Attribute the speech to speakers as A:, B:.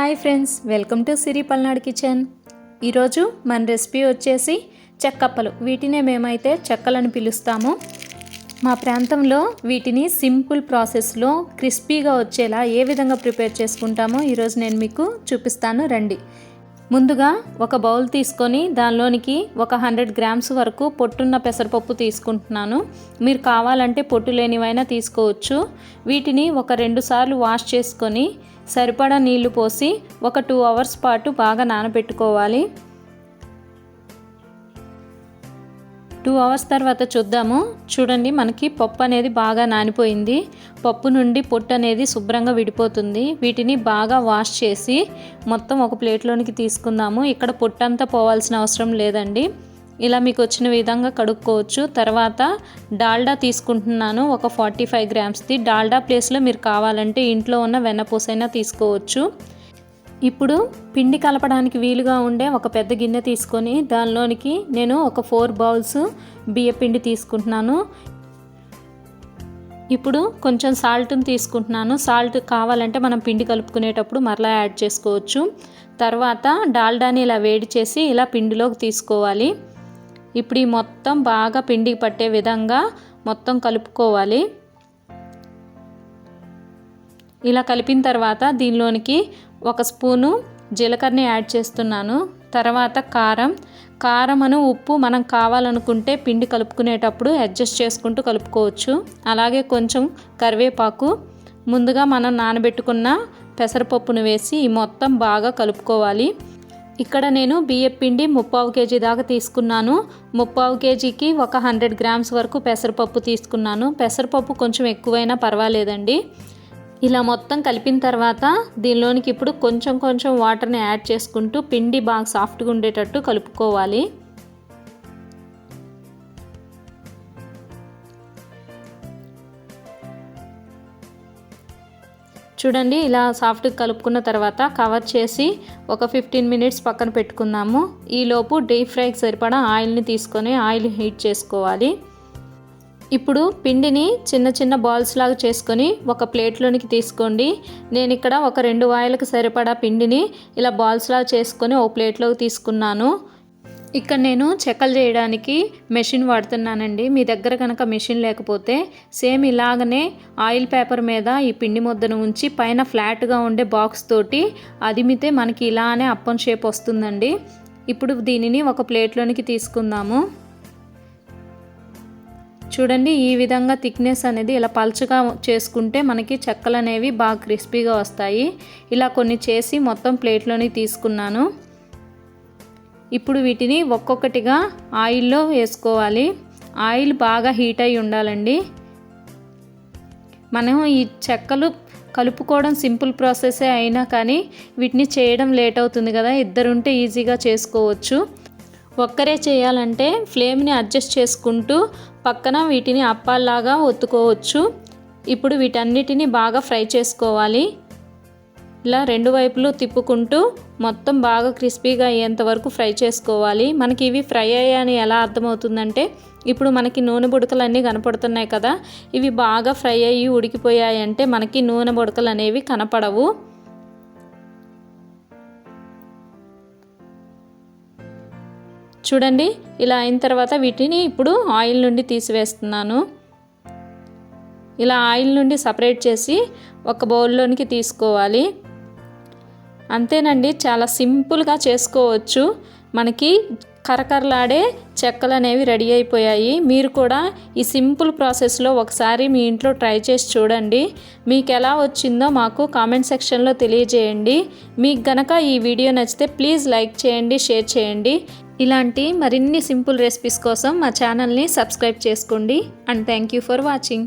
A: Hi friends welcome to Siri Palnadu kitchen. ఈరోజు మన recipe వచ్చేసి చెక్కప్పలు. వీటినే మేమైతే చెక్కలను పిలుస్తాము. మా ప్రాంతంలో వీటిని సింపుల్ ప్రాసెస్లో క్రిస్పీగా వచ్చేలా ఏ విధంగా ప్రిపేర్ చేసుకుంటామో ఈరోజు నేను మీకు చూపిస్తాను. రండి. ముందుగా ఒక బౌల్ తీసుకొని దానిలోనికి ఒక హండ్రెడ్ గ్రామ్స్ వరకు పొట్టున్న పెసరపప్పు తీసుకుంటున్నాను. మీరు కావాలంటే పొట్టు లేనివైనా తీసుకోవచ్చు. వీటిని ఒక రెండు సార్లు వాష్ చేసుకొని సరిపడా నీళ్ళు పోసి ఒక టూ అవర్స్ పాటు బాగా నానబెట్టుకోవాలి. టూ అవర్స్ తర్వాత చూద్దాము. చూడండి మనకి పప్పు అనేది బాగా నానిపోయింది. పప్పు నుండి పొట్టు అనేది శుభ్రంగా విడిపోతుంది. వీటిని బాగా వాష్ చేసి మొత్తం ఒక ప్లేట్లోనికి తీసుకుందాము. ఇక్కడ పొట్టు అంతా పోవాల్సిన అవసరం లేదండి. ఇలా మీకు వచ్చిన విధంగా కడుక్కోవచ్చు. తర్వాత డాల్డా తీసుకుంటున్నాను. ఒక ఫార్టీ ఫైవ్ గ్రామ్స్ది డాల్డా ప్లేస్లో మీరు కావాలంటే ఇంట్లో ఉన్న వెన్నపూసైనా తీసుకోవచ్చు. ఇప్పుడు పిండి కలపడానికి వీలుగా ఉండే ఒక పెద్ద గిన్నె తీసుకొని దానిలోనికి నేను ఒక ఫోర్ బౌల్స్ బియ్య పిండి తీసుకుంటున్నాను. ఇప్పుడు కొంచెం సాల్ట్ని తీసుకుంటున్నాను. సాల్ట్ కావాలంటే మనం పిండి కలుపుకునేటప్పుడు మరలా యాడ్ చేసుకోవచ్చు. తర్వాత డాల్డాని ఇలా వేడి చేసి ఇలా పిండిలోకి తీసుకోవాలి. ఇప్పుడు ఈ మొత్తం బాగా పిండికి పట్టే విధంగా మొత్తం కలుపుకోవాలి. ఇలా కలిపిన తర్వాత దీనిలోనికి ఒక స్పూను జీలకర్రని యాడ్ చేస్తున్నాను. తర్వాత కారం. కారం అను ఉప్పు మనం కావాలనుకుంటే పిండి కలుపుకునేటప్పుడు అడ్జస్ట్ చేసుకుంటూ కలుపుకోవచ్చు. అలాగే కొంచెం కరివేపాకు. ముందుగా మనం నానబెట్టుకున్న పెసరపప్పును వేసి ఈ మొత్తం బాగా కలుపుకోవాలి. ఇక్కడ నేను బియ్యం పిండి ముప్పావు కేజీ దాకా తీసుకున్నాను. ముప్పావు కేజీకి ఒక హండ్రెడ్ గ్రామ్స్ వరకు పెసరపప్పు తీసుకున్నాను. పెసరపప్పు కొంచెం ఎక్కువైనా పర్వాలేదండి. ఇలా మొత్తం కలిపిన తర్వాత దీనిలోనికి ఇప్పుడు కొంచెం కొంచెం వాటర్ని యాడ్ చేసుకుంటూ పిండి బాగా సాఫ్ట్గా ఉండేటట్టు కలుపుకోవాలి. చూడండి ఇలా సాఫ్ట్గా కలుపుకున్న తర్వాత కవర్ చేసి ఒక ఫిఫ్టీన్ మినిట్స్ పక్కన పెట్టుకుందాము. ఈలోపు డీప్ ఫ్రైకి సరిపడా ఆయిల్ని తీసుకొని ఆయిల్ హీట్ చేసుకోవాలి. ఇప్పుడు పిండిని చిన్న చిన్న బాల్స్ లాగా చేసుకొని ఒక ప్లేట్లోనికి తీసుకోండి. నేను ఇక్కడ ఒక రెండు వాయలకు సరిపడా పిండిని ఇలా బాల్స్ లాగా చేసుకొని ఒక ప్లేట్లోకి తీసుకున్నాను. ఇక్కడ నేను చెక్కలు చేయడానికి మెషిన్ వాడుతున్నానండి. మీ దగ్గర కనుక మెషిన్ లేకపోతే సేమ్ ఇలాగనే ఆయిల్ పేపర్ మీద ఈ పిండి ముద్దను ఉంచి పైన ఫ్లాట్గా ఉండే బాక్స్ తోటి అదిమితే మనకి ఇలానే అప్పం షేప్ వస్తుందండి. ఇప్పుడు దీనిని ఒక ప్లేట్లోనికి తీసుకుందాము. చూడండి ఈ విధంగా థిక్నెస్ అనేది ఇలా పల్చగా చేసుకుంటే మనకి చెక్కలు అనేవి బాగా క్రిస్పీగా వస్తాయి. ఇలా కొన్ని చేసి మొత్తం ప్లేట్లోని తీసుకున్నాను. ఇప్పుడు వీటిని ఒక్కొక్కటిగా ఆయిల్లో వేసుకోవాలి. ఆయిల్ బాగా హీట్ అయి ఉండాలండి. మనం ఈ చెక్కలు కలుపుకోవడం సింపుల్ ప్రాసెసే అయినా కానీ వీటిని చేయడం లేట్ అవుతుంది కదా. ఇద్దరుంటే ఈజీగా చేసుకోవచ్చు. ఒక్కరే చేయాలంటే ఫ్లేమ్ని అడ్జస్ట్ చేసుకుంటూ పక్కన వీటిని అప్పాల్లాగా ఒత్తుకోవచ్చు. ఇప్పుడు వీటన్నిటిని బాగా ఫ్రై చేసుకోవాలి. ఇలా రెండు వైపులు తిప్పుకుంటూ మొత్తం బాగా క్రిస్పీగా అయ్యేంత వరకు ఫ్రై చేసుకోవాలి. మనకి ఇవి ఫ్రై అయ్యాయని ఎలా అర్థమవుతుందంటే ఇప్పుడు మనకి నూనె బుడకలు అన్నీ కనపడుతున్నాయి కదా ఇవి బాగా ఫ్రై అయ్యి ఉడికిపోయాయి అంటే మనకి నూనె బుడకలు అనేవి కనపడవు. చూడండి ఇలా అయిన తర్వాత వీటిని ఇప్పుడు ఆయిల్ నుండి తీసివేస్తున్నాను. ఇలా ఆయిల్ నుండి సపరేట్ చేసి ఒక బౌల్లోనికి తీసుకోవాలి. అంతేనండి చాలా సింపుల్గా చేసుకోవచ్చు. మనకి కరకరలాడే చెక్కలు అనేవి రెడీ అయిపోయాయి. మీరు కూడా ఈ సింపుల్ ప్రాసెస్లో ఒకసారి మీ ఇంట్లో ట్రై చేసి చూడండి. మీకు ఎలా వచ్చిందో మాకు కామెంట్ సెక్షన్లో తెలియజేయండి. మీకు గనక ఈ వీడియో నచ్చితే ప్లీజ్ లైక్ చేయండి షేర్ చేయండి. ఇలాంటి మరిన్ని సింపుల్ రెసిపీస్ కోసం మా ఛానల్ని సబ్స్క్రైబ్ చేసుకోండి. And thank you for watching.